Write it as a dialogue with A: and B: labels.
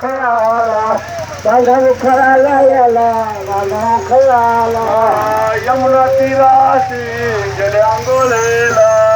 A: ખરાલા બાંધવ ખરાલા બાંધવ ખરાલા
B: Yamuna તીરાસી જલે અંગોલેલા